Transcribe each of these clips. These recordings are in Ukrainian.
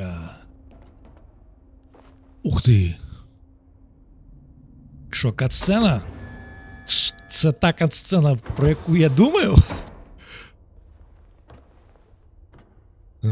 А. Ух ти. Що, катсцена? Це та катсцена, про яку я думаю? О.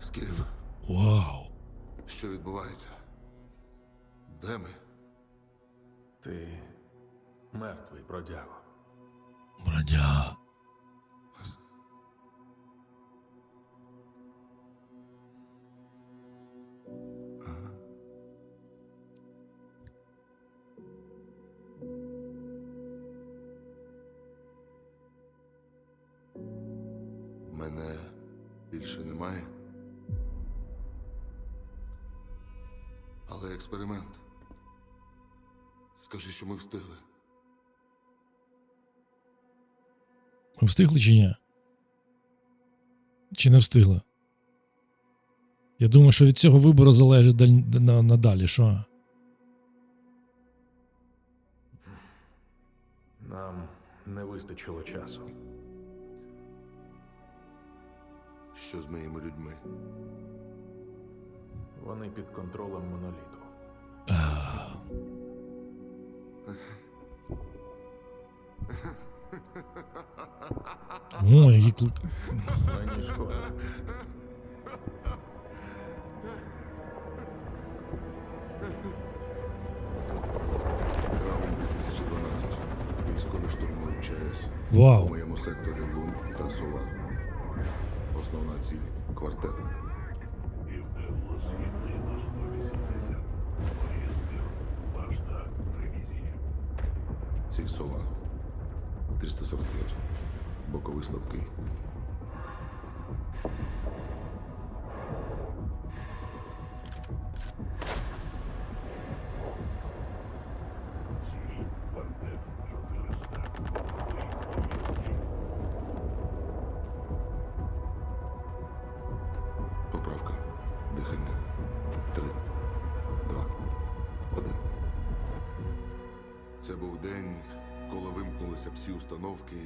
Вау. Скіф, Вау. що відбувається? Де ми? Ти мертвий бродяго. Бродяга. Мене більше немає. Але експеримент. Скажи, що ми встигли. Ми встигли чи ні? Чи не встигли? Я думаю, що від цього вибору залежить надалі, що? Нам не вистачило часу. Що з моїми людьми? Вони під контролем моноліту. О, які клик. Мені шкода. Травень 2012. Військові штурмують ЧАЕС. У Вау. моєму секторі Лун та Сова. Основна ціль квартет. Ціль Сова. 345. Боковий слабкий. Ціль. Квартет. 400. Боковий. Ревізія. Поправка. Дихання. Це був день, коли вимкнулися всі установки,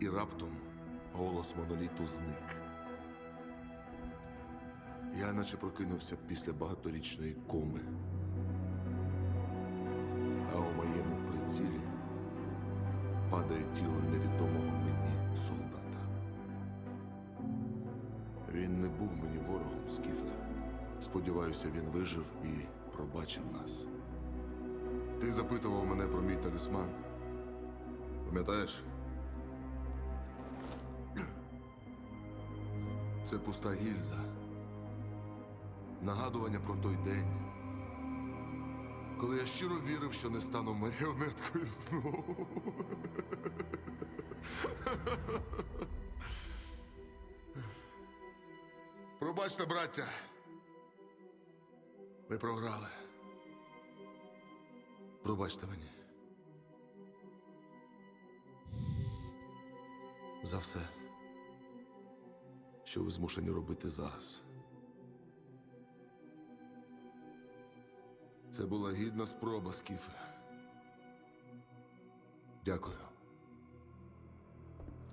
і раптом голос моноліту зник. Я наче прокинувся після багаторічної коми. А у моєму прицілі падає тіло невідомого мені солдата. Він не був мені ворогом, Скіфе. Сподіваюся, він вижив і пробачив нас. Ти запитував мене про мій талісман. Пам'ятаєш? Це пуста гільза. Нагадування про той день, коли я щиро вірив, що не стану маріонеткою знову. Пробачте, браття. Ми програли. Пробачте мені. За все, що ви змушені робити зараз. Це була гідна спроба, Скіфе. Дякую.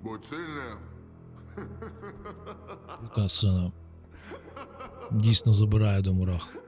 Будь сильним. Крута сцена. Дійсно забирає до мурах.